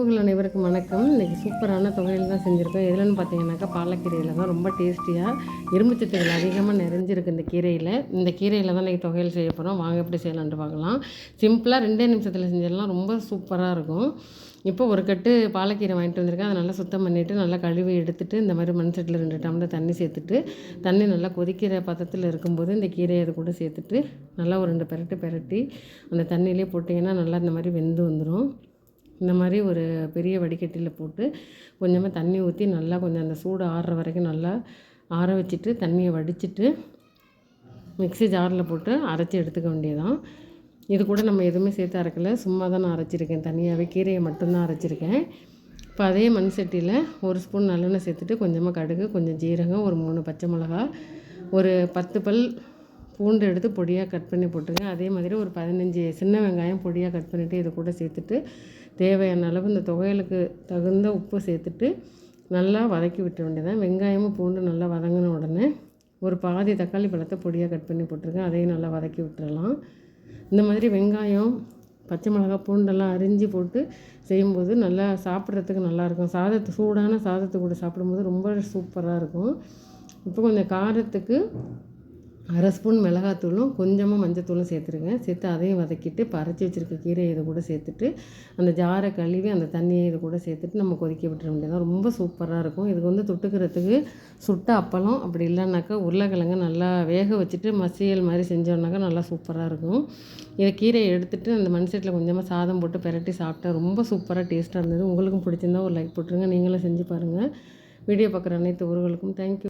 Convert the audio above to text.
குக்குகள் அனைவருக்கும் வணக்கம். இன்றைக்கி சூப்பரான தொகையில் தான் செஞ்சுருக்கோம். எதுலன்னு பார்த்தீங்கன்னாக்கா பாலக்கீரையில் தான் ரொம்ப டேஸ்டியாக இரும்பு சத்துக்கள் அதிகமாக நிறைஞ்சிருக்கு இந்த கீரையில். இந்த கீரையில் தான் இன்றைக்கி தொகையில் செய்ய போகிறோம் வாங்க எப்படி செய்யலான்ட்டு பார்க்கலாம். சிம்பிளாக ரெண்டே நிமிஷத்தில் செஞ்சிடலாம். ரொம்ப சூப்பராக இருக்கும். இப்போ ஒரு கட்டு பாலக்கீரை வாங்கிட்டு வந்திருக்கேன். அதை நல்லா சுத்தம் பண்ணிவிட்டு நல்லா கழுவி எடுத்துகிட்டு இந்த மாதிரி மண் செட்டில் ரெண்டு டம்ளர் தண்ணி சேர்த்துட்டு தண்ணி நல்லா கொதிக்கிற பதத்தில் இருக்கும்போது இந்த கீரையை அது கூட சேர்த்துட்டு நல்லா ஒரு ரெண்டு பெரட்டு பெரட்டி அந்த தண்ணியிலே போட்டிங்கன்னா நல்லா இந்த மாதிரி வெந்து வந்துடும் இந்த மாதிரி ஒரு பெரிய வடிகட்டியில் போட்டு கொஞ்சமாக தண்ணி ஊற்றி நல்லா கொஞ்சம் அந்த சூடு ஆறுற வரைக்கும் நல்லா ஆற வச்சுட்டு தண்ணியை வடிச்சிட்டு மிக்ஸி ஜாரில் போட்டு அரைச்சி எடுத்துக்க வேண்டியதான் இது கூட நம்ம எதுவுமே சேர்த்து அரைக்கல. சும்மா தான் நான் அரைச்சிருக்கேன். தனியாகவே கீரையை மட்டும்தான் அரைச்சிருக்கேன். இப்போ அதே மண் சட்டியில் ஒரு ஸ்பூன் நல்லெண்ணெய் சேர்த்துட்டு கொஞ்சமாக கடுகு கொஞ்சம் ஜீரகம் ஒரு மூணு பச்சை மிளகா ஒரு பத்து பல் பூண்டு எடுத்து பொடியாக கட் பண்ணி போட்டுருங்க அதே மாதிரி ஒரு பதினஞ்சு சின்ன வெங்காயம் பொடியாக கட் பண்ணிவிட்டு இது கூட சேர்த்துட்டு தேவையான அளவு இந்த துவையலுக்கு தகுந்த உப்பு சேர்த்துட்டு நல்லா வதக்கி விட்ட வேண்டியதான் வெங்காயமும் பூண்டு நல்லா வதங்கின உடனே ஒரு பாதி தக்காளி பழத்தை பொடியாக கட் பண்ணி போட்டிருக்கேன் அதையும் நல்லா வதக்கி விட்டுறலாம். இந்த மாதிரி வெங்காயம் பச்சை மிளகா பூண்டெல்லாம் அரிஞ்சு போட்டு செய்யும்போது நல்லா சாப்பிட்றதுக்கு நல்லாயிருக்கும். சாதத்து சூடான சாதத்து கூட சாப்பிடும்போது ரொம்ப சூப்பராக இருக்கும். இப்போ கொஞ்சம் காரத்துக்கு அரை ஸ்பூன் மிளகாத்தூளும் கொஞ்சமாக மஞ்சத்தூளும் சேர்த்துருங்க. சேர்த்து அதையும் வதக்கிட்டு பறைச்சி வச்சுருக்க கீரையை இதை கூட சேர்த்துட்டு அந்த ஜாரை கழுவி அந்த தண்ணியை இது கூட சேர்த்துட்டு நம்ம கொதிக்க விட்டுற வேண்டியதான் ரொம்ப சூப்பராக இருக்கும். இதுக்கு வந்து தொட்டுக்கிறதுக்கு சுட்ட அப்பளம் அப்படி இல்லைனாக்கா உருளைக்கிழங்கு நல்லா வேக வச்சுட்டு மசியல் மாதிரி செஞ்சோன்னாக்கா நல்லா சூப்பராக இருக்கும். இதை கீரையை எடுத்துகிட்டு அந்த மண் செட்டில் கொஞ்சமாக சாதம் போட்டு பெரட்டி சாப்பிட்டா ரொம்ப சூப்பராக டேஸ்ட்டாக இருந்தது. உங்களுக்கும் பிடிச்சிருந்தா ஒரு லைக் போட்டுருங்க. நீங்களும் செஞ்சு பாருங்கள் வீடியோ பார்க்குற அனைத்து ஊர்களுக்கும் தேங்க்யூ